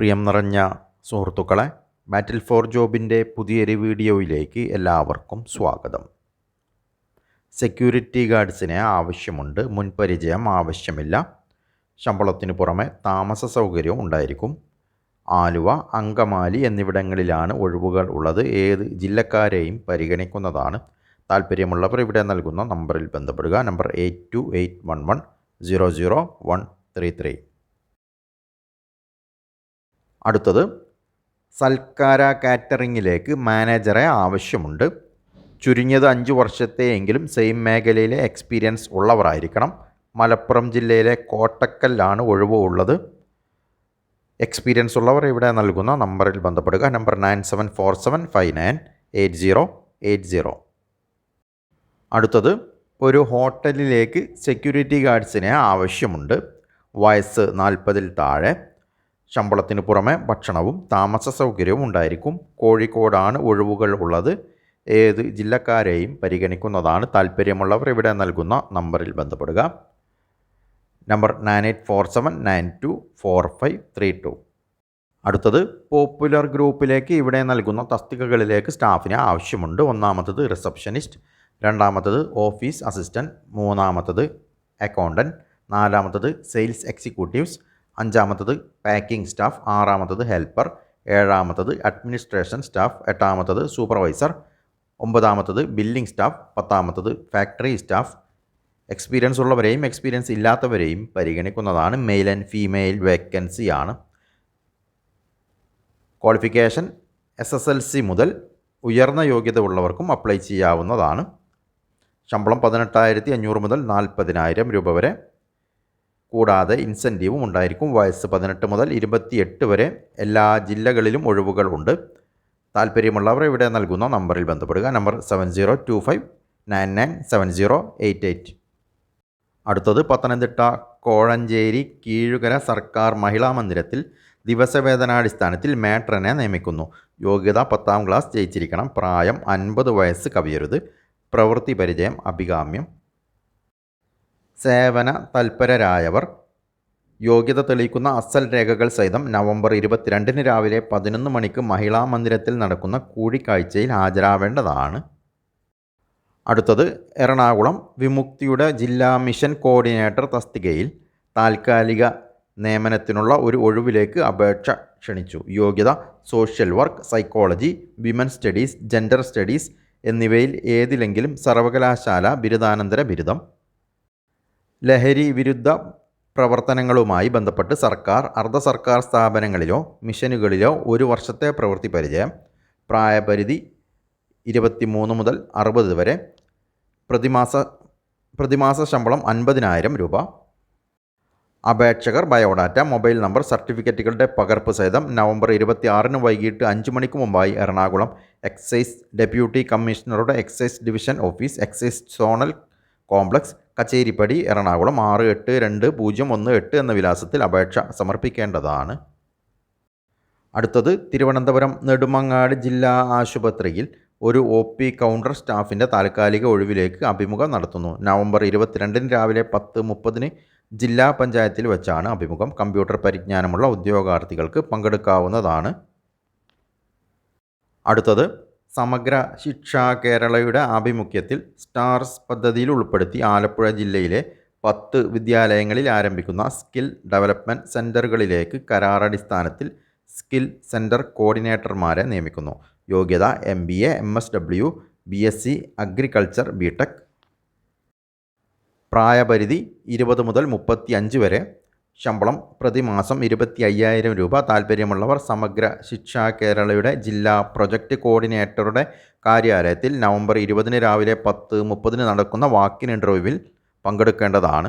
പ്രിയം നിറഞ്ഞ സുഹൃത്തുക്കളെ ബാറ്റിൽ ഫോർ ജോബിന്റെ പുതിയൊരു വീഡിയോയിലേക്ക് എല്ലാവർക്കും സ്വാഗതം. സെക്യൂരിറ്റി ഗാർഡ്സിന് ആവശ്യമുണ്ട് മുൻപരിചയം ആവശ്യമില്ല. ശമ്പളത്തിന് പുറമെ താമസ സൗകര്യവും ഉണ്ടായിരിക്കും. ആലുവ അങ്കമാലി എന്നിവിടങ്ങളിലാണ് ഒഴിവുകൾ ഉള്ളത്. ഏത് ജില്ലക്കാരെയും പരിഗണിക്കുന്നതാണ്. താല്പര്യമുള്ളവർ ഇവിടെ നൽകുന്ന നമ്പറിൽ ബന്ധപ്പെടുക. Number eight two eight one one zero zero one three three അടുത്തത് സൽക്കാര കാറ്ററിങ്ങിലേക്ക് മാനേജറെ ആവശ്യമുണ്ട്. ചുരുങ്ങിയത് അഞ്ച് വർഷത്തെയെങ്കിലും സെയിം മേഖലയിലെ എക്സ്പീരിയൻസ് ഉള്ളവരായിരിക്കണം. മലപ്പുറം ജില്ലയിലെ കോട്ടക്കല്ലാണ് ഒഴിവ് ഉള്ളത്. എക്സ്പീരിയൻസ് ഉള്ളവർ ഇവിടെ നൽകുന്ന നമ്പറിൽ ബന്ധപ്പെടുക. Number nine seven four seven five nine eight zero eight zero. അടുത്തത് ഒരു ഹോട്ടലിലേക്ക് സെക്യൂരിറ്റി ഗാർഡ്സിനെ ആവശ്യമുണ്ട്. വയസ്സ് നാൽപ്പതിൽ താഴെ. ശമ്പളത്തിന് പുറമെ ഭക്ഷണവും താമസ സൗകര്യവും ഉണ്ടായിരിക്കും. കോഴിക്കോടാണ് ഒഴിവുകൾ ഉള്ളത്. ഏത് ജില്ലക്കാരെയും പരിഗണിക്കുന്നതാണ് താല്പര്യമുള്ളവർ ഇവിടെ നൽകുന്ന നമ്പറിൽ ബന്ധപ്പെടുക. Number nine eight four seven nine two four five three two. അടുത്തത് പോപ്പുലർ ഗ്രൂപ്പിലേക്ക് ഇവിടെ നൽകുന്ന തസ്തികകളിലേക്ക് സ്റ്റാഫിന് ആവശ്യമുണ്ട്. ഒന്നാമത്തത് റിസപ്ഷനിസ്റ്റ് രണ്ടാമത്തത് ഓഫീസ് അസിസ്റ്റന്റ് മൂന്നാമത്തത് അക്കൗണ്ടന്റ് നാലാമത്തത് സെയിൽസ് എക്സിക്യൂട്ടീവ്സ് അഞ്ചാമത്തത് പാക്കിംഗ് സ്റ്റാഫ് ആറാമത്തത് ഹെൽപ്പർ ഏഴാമത്തത് അഡ്മിനിസ്ട്രേഷൻ സ്റ്റാഫ് എട്ടാമത്തത് സൂപ്പർവൈസർ ഒമ്പതാമത്തത് ബില്ലിംഗ് സ്റ്റാഫ് പത്താമത്തത് ഫാക്ടറി സ്റ്റാഫ് എക്സ്പീരിയൻസ് ഉള്ളവരെയും എക്സ്പീരിയൻസ് ഇല്ലാത്തവരെയും പരിഗണിക്കുന്നതാണ് മെയിൽ ആൻഡ് ഫീമെയിൽ വേക്കൻസി ആണ്. Qualification S S L C മുതൽ ഉയർന്ന യോഗ്യത ഉള്ളവർക്കും അപ്ലൈ ചെയ്യാവുന്നതാണ്. ശമ്പളം പതിനെട്ടായിരത്തി അഞ്ഞൂറ് മുതൽ നാൽപ്പതിനായിരം രൂപ വരെ. കൂടാതെ ഇൻസെന്റീവും ഉണ്ടായിരിക്കും. വയസ്സ് പതിനെട്ട് മുതൽ ഇരുപത്തിയെട്ട് വരെ എല്ലാ ജില്ലകളിലും ഒഴിവുകളുണ്ട്. താല്പര്യമുള്ളവർ ഇവിടെ നൽകുന്ന നമ്പറിൽ ബന്ധപ്പെടുക. Number seven zero two five nine nine seven zero eight eight. അടുത്തത് പത്തനംതിട്ട കോഴഞ്ചേരി കീഴുകര സർക്കാർ മഹിളാ മന്ദിരത്തിൽ ദിവസവേതനാടിസ്ഥാനത്തിൽ മാട്രനെ നിയമിക്കുന്നു. യോഗ്യത പത്താം ക്ലാസ് ജയിച്ചിരിക്കണം. പ്രായം അൻപത് വയസ്സ് കവിയരുത്. പ്രവൃത്തി പരിചയം അഭികാമ്യം സേവന തൽപരരായവർ. യോഗ്യത തെളിയിക്കുന്ന അസൽ രേഖകൾ സഹിതം നവംബർ ഇരുപത്തിരണ്ടിന് രാവിലെ പതിനൊന്ന് മണിക്ക് മഹിളാ മന്ദിരത്തിൽ നടക്കുന്ന കൂടിക്കാഴ്ചയിൽ ഹാജരാവേണ്ടതാണ്. അടുത്തത് എറണാകുളം വിമുക്തിയുടെ ജില്ലാ മിഷൻ കോർഡിനേറ്റർ തസ്തികയിൽ താൽക്കാലിക നിയമനത്തിനുള്ള ഒരു ഒഴിവിലേക്ക് അപേക്ഷ ക്ഷണിച്ചു. യോഗ്യത social work psychology women studies gender studies എന്നിവയിൽ ഏതിലെങ്കിലും സർവകലാശാല ബിരുദാനന്തര ബിരുദം ലഹരി വിരുദ്ധ പ്രവർത്തനങ്ങളുമായി ബന്ധപ്പെട്ട് സർക്കാർ അർദ്ധ സർക്കാർ സ്ഥാപനങ്ങളിലോ മിഷനുകളിലോ ഒരു വർഷത്തെ പ്രവൃത്തി പരിചയം പ്രായപരിധി ഇരുപത്തിമൂന്ന് മുതൽ അറുപത് വരെ പ്രതിമാസ പ്രതിമാസ ശമ്പളം അൻപതിനായിരം രൂപ. അപേക്ഷകർ ബയോഡാറ്റ മൊബൈൽ നമ്പർ സർട്ടിഫിക്കറ്റുകളുടെ പകർപ്പ് സഹിതം നവംബർ ഇരുപത്തി ആറിന് വൈകിട്ട് അഞ്ച് മണിക്ക് മുമ്പായി എറണാകുളം എക്സൈസ് ഡെപ്യൂട്ടി കമ്മീഷണറുടെ excise division office excise zonal complex Kacheripady Ernakulam ആറ് എട്ട് രണ്ട് പൂജ്യം ഒന്ന് എട്ട് എന്ന വിലാസത്തിൽ അപേക്ഷ സമർപ്പിക്കേണ്ടതാണ്. അടുത്തത് തിരുവനന്തപുരം നെടുമങ്ങാട് ജില്ലാ ആശുപത്രിയിൽ ഒരു ഒ പി കൗണ്ടർ സ്റ്റാഫിന്റെ താൽക്കാലിക ഒഴിവിലേക്ക് അഭിമുഖം നടത്തുന്നു. നവംബർ ഇരുപത്തിരണ്ടിന് രാവിലെ പത്ത് മുപ്പതിന് ജില്ലാ പഞ്ചായത്തിൽ വെച്ചാണ് അഭിമുഖം. കമ്പ്യൂട്ടർ പരിജ്ഞാനമുള്ള ഉദ്യോഗാർത്ഥികൾക്ക് പങ്കെടുക്കാവുന്നതാണ്. അടുത്തത് സമഗ്ര ശിക്ഷാ കേരളയുടെ ആഭിമുഖ്യത്തിൽ സ്റ്റാർസ് പദ്ധതിയിൽ ഉൾപ്പെടുത്തി ആലപ്പുഴ ജില്ലയിലെ പത്ത് വിദ്യാലയങ്ങളിൽ ആരംഭിക്കുന്ന സ്കിൽ ഡെവലപ്മെന്റ് സെന്ററുകളിലേക്ക് കരാറടിസ്ഥാനത്തിൽ സ്കിൽ സെന്റർ കോർഡിനേറ്റർമാരെ നിയമിക്കുന്നു. യോഗ്യത M B A M S W B S C agriculture B tech. പ്രായപരിധി ഇരുപത് മുതൽ മുപ്പത്തി അഞ്ച് വരെ. ശമ്പളം പ്രതിമാസം ഇരുപത്തി അയ്യായിരം രൂപ. താൽപ്പര്യമുള്ളവർ സമഗ്ര ശിക്ഷ കേരളയുടെ ജില്ലാ പ്രൊജക്റ്റ് കോർഡിനേറ്ററുടെ കാര്യാലയത്തിൽ നവംബർ ഇരുപതിന് രാവിലെ പത്ത് മുപ്പതിന് നടക്കുന്ന വാക്കിൻ ഇന്റർവ്യൂവിൽ പങ്കെടുക്കേണ്ടതാണ്.